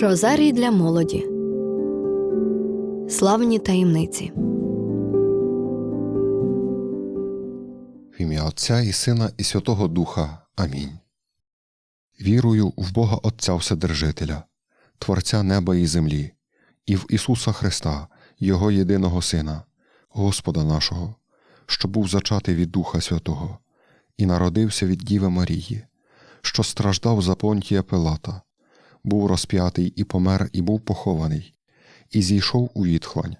Розарій для молоді. Славні таємниці. В ім'я Отця і Сина і Святого Духа. Амінь. Вірую в Бога Отця Вседержителя, Творця неба і землі, і в Ісуса Христа, Його єдиного Сина, Господа нашого, що був зачатий від Духа Святого, і народився від Діви Марії, що страждав за понтія Пилата, був розп'ятий і помер, і був похований, і зійшов у відхлань.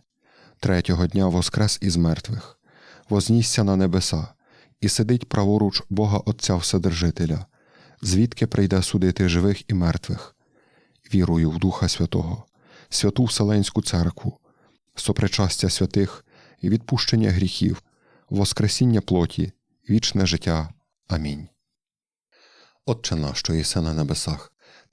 Третього дня воскрес із мертвих, вознісся на небеса і сидить праворуч Бога Отця Вседержителя, звідки прийде судити живих і мертвих. Вірую в Духа Святого, святу Вселенську церкву, сопричастя святих і відпущення гріхів, воскресіння плоті, вічне життя. Амінь. Отче наш, що єси на небесах,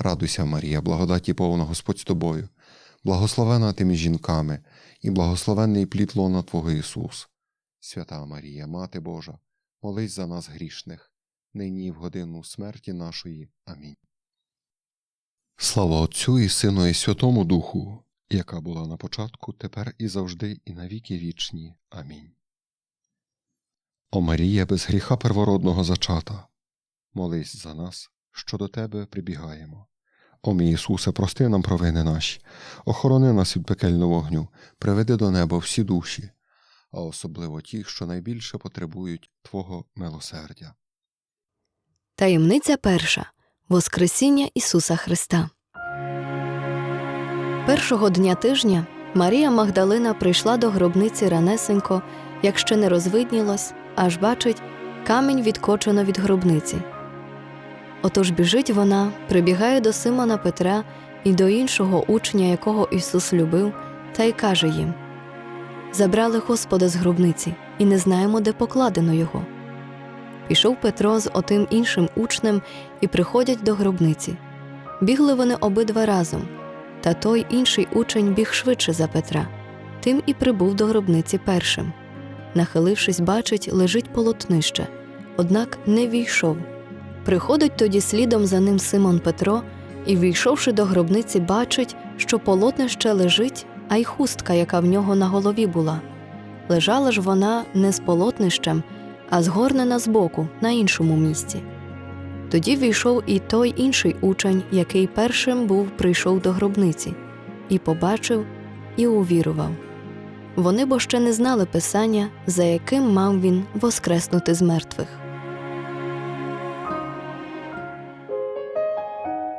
Радуйся, Марія, благодаті повна Господь з тобою, благословена ти між жінками, і благословений плід лона Твого Ісус. Свята Марія, Мати Божа, молись за нас грішних, нині і в годину смерті нашої. Амінь. Слава Отцю і Сину, і Святому Духу, яка була на початку, тепер і завжди, і навіки вічні. Амінь. О Марія, без гріха первородного зачата, молись за нас, що до Тебе прибігаємо. О мій Ісусе, прости нам провини наші, охорони нас від пекельного вогню, приведи до неба всі душі, а особливо ті, що найбільше потребують Твого милосердя. Таємниця перша Воскресіння Ісуса Христа. Першого дня тижня Марія Магдалина прийшла до гробниці ранесенько, як ще не розвиднілось, аж бачить, камінь відкочено від гробниці. Отож біжить вона, прибігає до Симона Петра і до іншого учня, якого Ісус любив, та й каже їм: Забрали Господа з гробниці, і не знаємо, де покладено його. Пішов Петро з отим іншим учнем і приходять до гробниці. Бігли вони обидва разом, та той інший учень біг швидше за Петра, тим і прибув до гробниці першим. Нахилившись, бачить, лежить полотнище, однак не війшов. Приходить тоді слідом за ним Симон Петро і, війшовши до гробниці, бачить, що полотнище лежить, а й хустка, яка в нього на голові була. Лежала ж вона не з полотнищем, а згорнена збоку на іншому місці. Тоді війшов і той інший учень, який першим був прийшов до гробниці, і побачив, і увірував. Вони бо ще не знали писання, за яким мав він воскреснути з мертвих.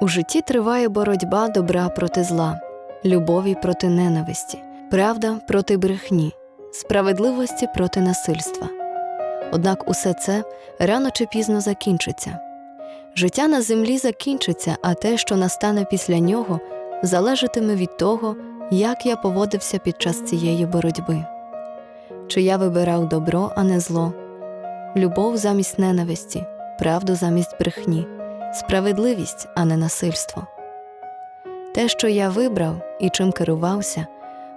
Житті триває боротьба добра проти зла, любові проти ненависті, правда проти брехні, справедливості проти насильства. Однак усе це рано чи пізно закінчиться. Життя на землі закінчиться, а те, що настане після нього, залежатиме від того, як я поводився під час цієї боротьби. Чи я вибирав добро, а не зло, любов замість ненависті, правду замість брехні, справедливість, а не насильство. Те, що я вибрав і чим керувався,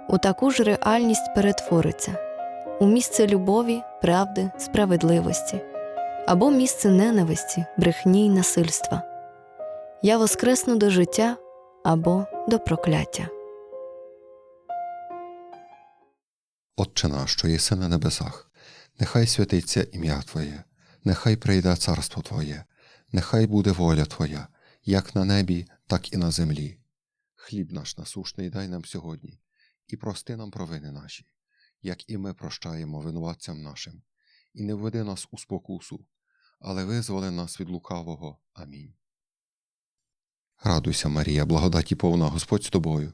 у таку ж реальність перетвориться у місце любові, правди, справедливості або місце ненависті, брехні й насильства. Я воскресну до життя або до прокляття. Отче наш, що єси на небесах, нехай святиться ім'я Твоє, нехай прийде царство Твоє, нехай буде воля Твоя, як на небі, так і на землі. Хліб наш насушний дай нам сьогодні, і прости нам провини наші, як і ми прощаємо винуватцям нашим, і не введи нас у спокусу, але визволи нас від лукавого. Амінь. Радуйся, Марія, благодаті повна Господь з тобою,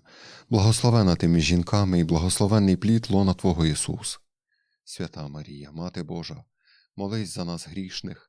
благословена ти між жінками і благословенний плід лона Твого Ісус. Свята Марія, Мати Божа, молись за нас грішних,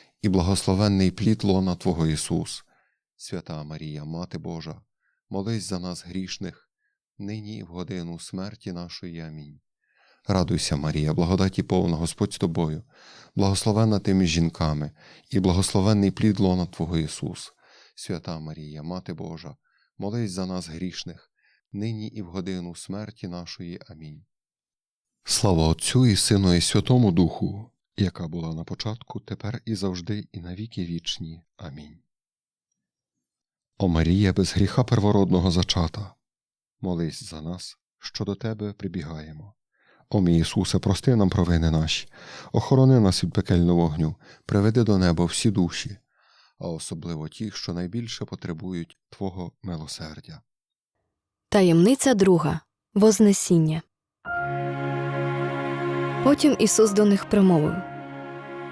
і благословенний плід лона Твого Ісус. Свята Марія, Мати Божа, молись за нас грішних, нині і в годину смерті нашої. Амінь. Радуйся, Марія, благодаті повна Господь з тобою, благословена ти між жінками, і благословенний плід лона Твого Ісус. Свята Марія, Мати Божа, молись за нас грішних, нині і в годину смерті нашої. Амінь. Слава Отцю і Сину, і Святому Духу, яка була на початку, тепер і завжди, і навіки вічні. Амінь. О Марія, без гріха первородного зачата, молись за нас, що до Тебе прибігаємо. О мій Ісусе, прости нам провини наші, охорони нас від пекельного вогню, приведи до неба всі душі, а особливо ті, що найбільше потребують Твого милосердя. Таємниця друга Вознесіння. Потім Ісус до них промовив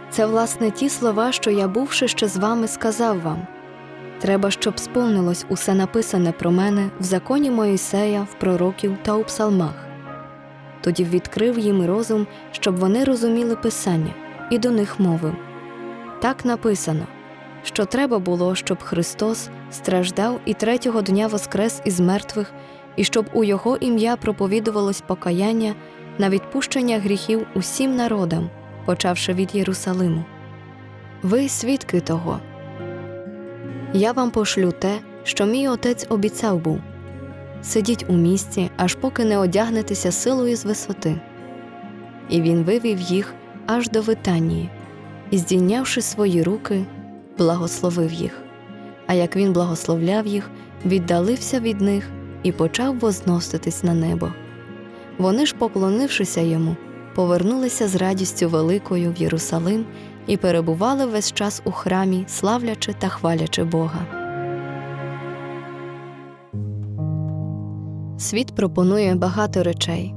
Це, власне, ті слова, що я, бувши ще з вами, сказав вам. Треба, щоб сповнилось усе написане про мене в законі Моїсея, в пророків та у псалмах. Тоді відкрив їм розум, щоб вони розуміли Писання, і до них мовив Так написано, що треба було, щоб Христос страждав і третього дня воскрес із мертвих, і щоб у Його ім'я проповідувалось покаяння на відпущення гріхів усім народам, почавши від Єрусалиму. Ви свідки того. Я вам пошлю те, що мій отець обіцяв був. Сидіть у місті, аж поки не одягнетеся силою з висоти. І він вивів їх аж до Витанії, і, здійнявши свої руки, благословив їх. А як він благословляв їх, віддалився від них і почав возноситись на небо. Вони ж, поклонившися йому, повернулися з радістю великою в Єрусалим і перебували весь час у храмі, славлячи та хвалячи Бога. Світ пропонує багато речей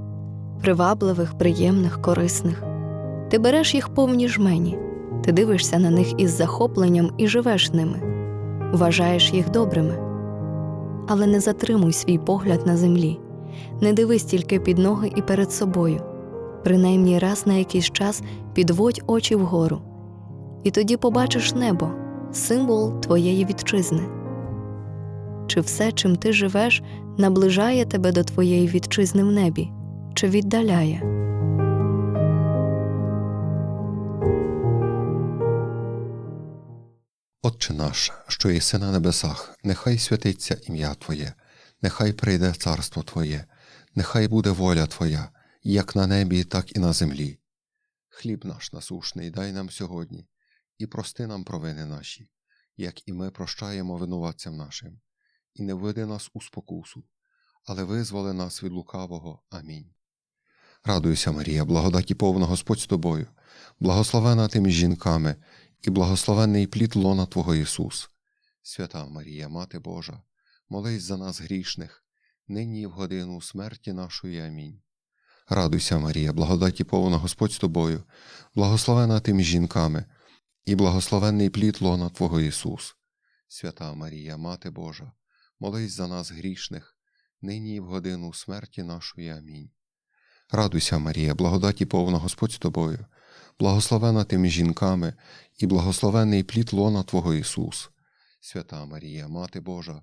привабливих, приємних, корисних. Ти береш їх повні жмені, ти дивишся на них із захопленням і живеш ними, вважаєш їх добрими. Але не затримуй свій погляд на землі, не дивись тільки під ноги і перед собою. Принаймні раз на якийсь час підводь очі вгору, і тоді побачиш небо, символ твоєї вітчизни. Чи все, чим ти живеш, наближає тебе до твоєї вітчизни в небі, чи віддаляє? Отче наш, що єси на небесах, нехай святиться ім'я Твоє, нехай прийде царство Твоє, нехай буде воля Твоя, як на небі, так і на землі. Хліб наш насушний дай нам сьогодні, і прости нам провини наші, як і ми прощаємо винуватцям нашим, і не введи нас у спокусу, але визволи нас від лукавого. Амінь. Радуйся, Марія, благодаті повна Господь з тобою, благословена ти жінками, і благословенний плід лона Твого Ісус. Свята Марія, Мати Божа, молись за нас грішних, нині і в годину смерті нашої. Амінь. Радуйся, Марія, благодаті повна Господь з тобою, благословена ти між жінками, і благословенний плід лона Твого Ісус. Свята Марія, Мати Божа, молись за нас грішних, нині і в годину смерті нашої. Амінь. Радуйся, Марія, благодаті повна Господь з тобою, благословена ти між жінками, і благословений плід лона Твого Ісус. Свята Марія, Мати Божа,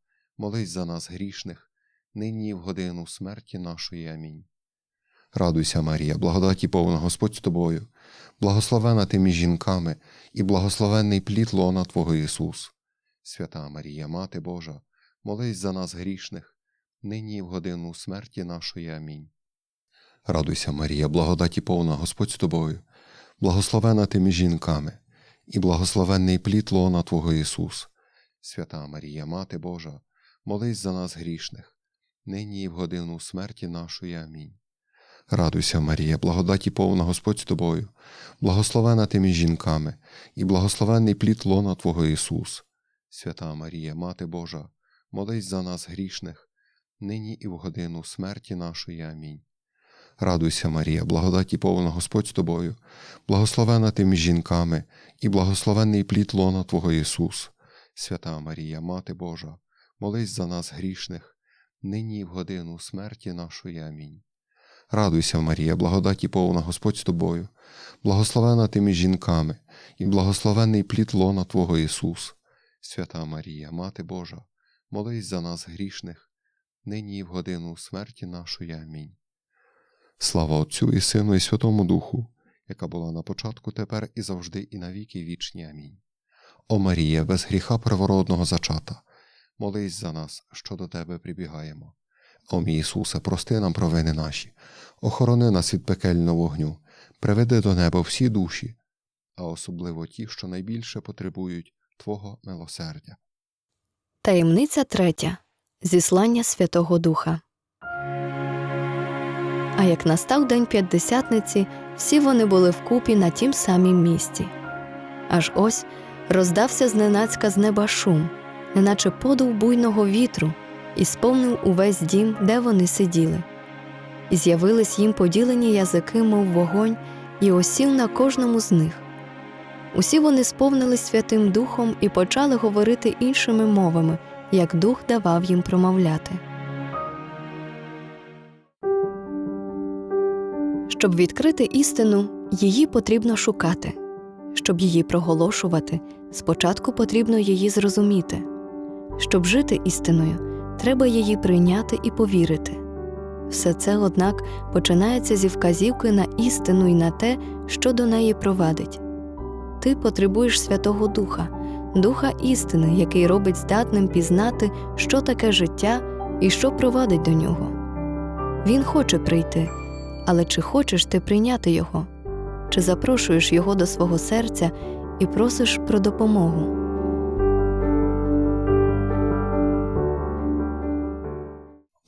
молись за нас грішних, нині в годину смерті нашої. Амінь. Радуйся, Марія, благодаті повна Господь з тобою, благословена ти між жінками, і благословенний плід лона Твого Ісус. Свята Марія, Мати Божа, молись за нас грішних, нині в годину смерті нашої. Амінь. Радуйся, Марія, благодаті повна Господь з тобою, благословена ти між жінками, і благословенний плід лона Твого Ісус. Свята Марія, Мати Божа, молись за нас грішних, нині і в годину смерті нашої. Амінь. Радуйся, Марія, благодаті повна Господь з тобою, благословена ти між жінками, і благословенний плід лона Твого Ісус. Свята Марія, Мати Божа, молись за нас грішних, нині і в годину смерті нашої. Амінь. Радуйся, Марія, благодаті повна Господь з тобою, благословена ти жінками, і благословенний плід лона Твого Ісус. Свята Марія, Мати Божа, молись за нас грішних, нині і в годину смерті нашої. Амінь. Радуйся, Марія, благодаті повна Господь з тобою, благословена ти між жінками, і благословенний плід лона Твого Ісус. Свята Марія, Мати Божа, молись за нас грішних, нині і в годину смерті нашої. Амінь. Слава Отцю і Сину, і Святому Духу, яка була на початку, тепер і завжди, і навіки вічні. Амінь. О Марія, без гріха первородного зачата, молись за нас, що до Тебе прибігаємо. О мій Ісусе, прости нам провини наші, охорони нас від пекельного вогню, приведи до неба всі душі, а особливо ті, що найбільше потребують Твого милосердя. Таємниця третя. Зіслання Святого Духа. А як настав день п'ятдесятниці, всі вони були вкупі на тім самім місці. Аж ось роздався зненацька з неба шум, неначе подув буйного вітру, і сповнив увесь дім, де вони сиділи. І з'явились їм поділені язики, мов вогонь, і осів на кожному з них. Усі вони сповнились Святим Духом і почали говорити іншими мовами, як дух давав їм промовляти. Щоб відкрити істину, її потрібно шукати. Щоб її проголошувати, спочатку потрібно її зрозуміти. Щоб жити істиною, треба її прийняти і повірити. Все це, однак, починається зі вказівки на істину і на те, що до неї провадить. Ти потребуєш Святого Духа, Духа істини, який робить здатним пізнати, що таке життя і що провадить до нього. Він хоче прийти, але чи хочеш ти прийняти його? Чи запрошуєш його до свого серця і просиш про допомогу?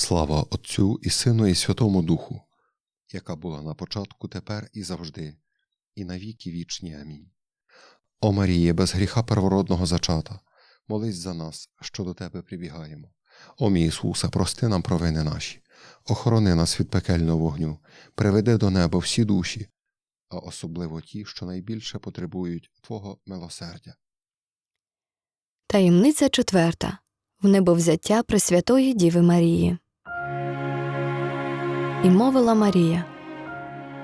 Слава Отцю і Сину, і Святому Духу, яка була на початку, тепер і завжди, і навіки вічні. Амінь. О Маріє, без гріха первородного зачата, молись за нас, що до Тебе прибігаємо. О мій Ісусе, прости нам провини наші, охорони нас від пекельного вогню, приведи до неба всі душі, а особливо ті, що найбільше потребують Твого милосердя. Таємниця четверта в небовзяття Пресвятої Діви Марії. І мовила Марія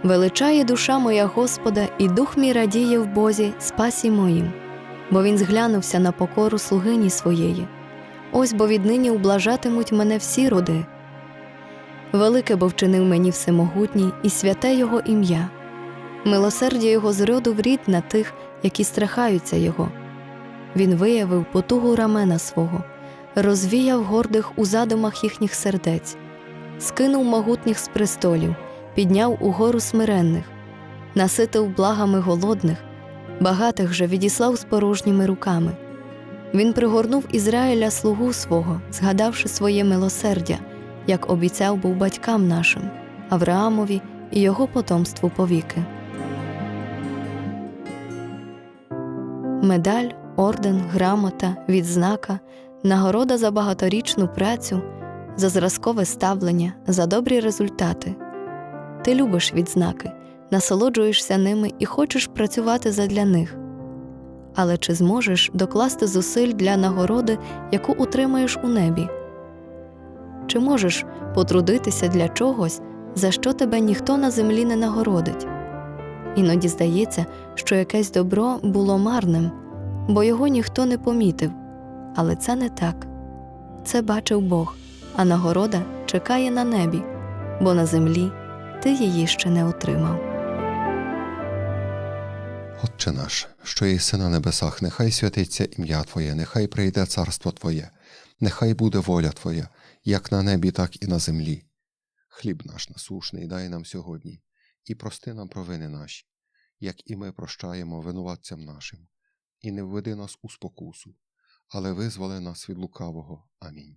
Величає душа моя Господа, і дух мій радіє в Бозі, спасі моїм, бо він зглянувся на покору слугині своєї. Ось бо віднині ублажатимуть мене всі роди. Велике бо вчинив мені всемогутній і святе Його ім'я, милосердя Його з роду в рід на тих, які страхаються Його. Він виявив потугу рамена свого, розвіяв гордих у задумах їхніх сердець, скинув могутніх з престолів, підняв угору смиренних, наситив благами голодних, багатих же відіслав з порожніми руками. Він пригорнув Ізраїля слугу свого, згадавши своє милосердя, як обіцяв був батькам нашим, Авраамові і його потомству повіки. Медаль, орден, грамота, відзнака, нагорода за багаторічну працю, за зразкове ставлення, за добрі результати. Ти любиш відзнаки, насолоджуєшся ними і хочеш працювати задля них. Але чи зможеш докласти зусиль для нагороди, яку утримаєш у небі? Чи можеш потрудитися для чогось, за що тебе ніхто на землі не нагородить? Іноді здається, що якесь добро було марним, бо його ніхто не помітив. Але це не так. Це бачив Бог, а нагорода чекає на небі, бо на землі ти її ще не отримав. Отче наш, що єси на небесах, нехай святиться ім'я Твоє, нехай прийде царство Твоє, нехай буде воля Твоя, як на небі, так і на землі. Хліб наш насушний дай нам сьогодні, і прости нам провини наші, як і ми прощаємо винуватцям нашим, і не введи нас у спокусу, але визволи нас від лукавого. Амінь.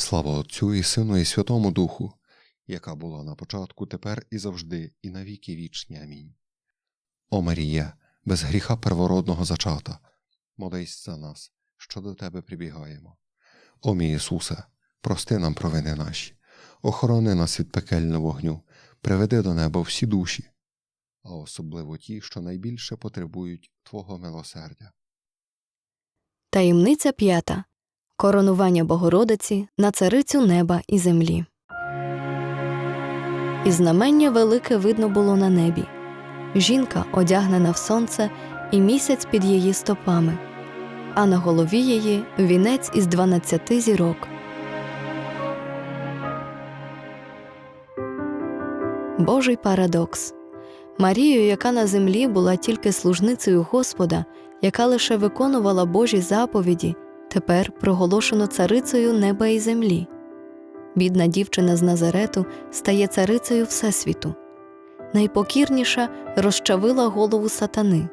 Слава Отцю і Сину, і Святому Духу, яка була на початку, тепер і завжди, і навіки вічні. Амінь. О Марія, без гріха первородного зачата, молись за нас, що до Тебе прибігаємо. О мій Ісусе, прости нам провини наші, охорони нас від пекельного вогню, приведи до неба всі душі, а особливо ті, що найбільше потребують Твого милосердя. Таємниця п'ята. Коронування Богородиці на царицю неба і землі. І знамення велике видно було на небі. Жінка одягнена в сонце, і місяць під її стопами, а на голові її вінець із дванадцяти зірок. Божий парадокс. Марію, яка на землі була тільки служницею Господа, яка лише виконувала Божі заповіді, тепер проголошено царицею неба і землі. Бідна дівчина з Назарету стає царицею Всесвіту. Найпокірніша розчавила голову сатани,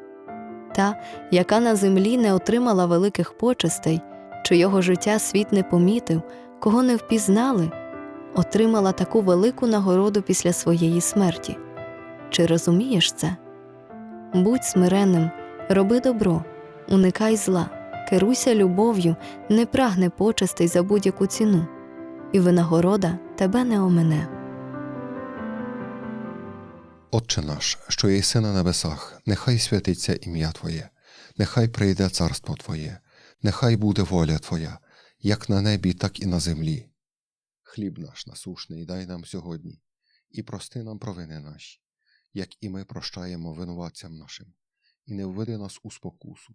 та, яка на землі не отримала великих почестей, чийого життя світ не помітив, кого не впізнали, отримала таку велику нагороду після своєї смерті. Чи розумієш це? Будь смиренним, роби добро, уникай зла, керуйся любов'ю, не прагни почестей за будь-яку ціну, і винагорода тебе не омине. Отче наш, що єси на небесах, нехай святиться ім'я Твоє, нехай прийде царство Твоє, нехай буде воля Твоя, як на небі, так і на землі. Хліб наш насушний дай нам сьогодні, і прости нам провини наші, як і ми прощаємо винуватцям нашим, і не введи нас у спокусу,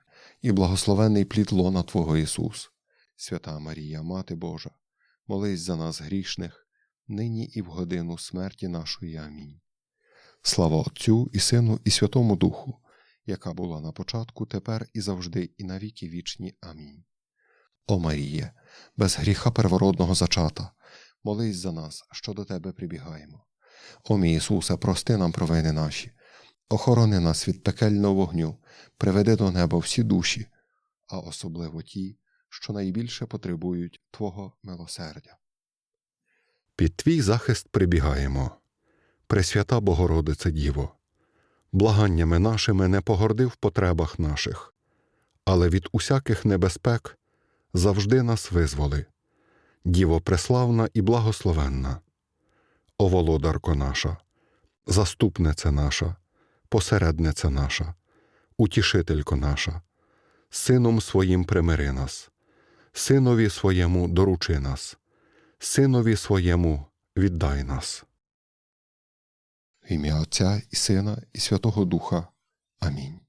і благословений плід лона Твого Ісус. Свята Марія, Мати Божа, молись за нас грішних, нині і в годину смерті нашої. Амінь. Слава Отцю і Сину, і Святому Духу, яка була на початку, тепер і завжди, і навіки вічні. Амінь. О Маріє, без гріха первородного зачата, молись за нас, що до Тебе прибігаємо. О мій Ісусе, прости нам провини наші, охорони нас від пекельного вогню, приведи до неба всі душі, а особливо ті, що найбільше потребують Твого милосердя. Під твій захист прибігаємо. Пресвята Богородице Діво, благаннями нашими не погорди в потребах наших, але від усяких небезпек завжди нас визволи. Діво преславна і благословенна, О володарко наша, заступниця наша, посередниця наша, утішителько наша, сином своїм примири нас, синові своєму доручи нас, синові своєму віддай нас. В ім'я Отця і Сина, і Святого Духа. Амінь.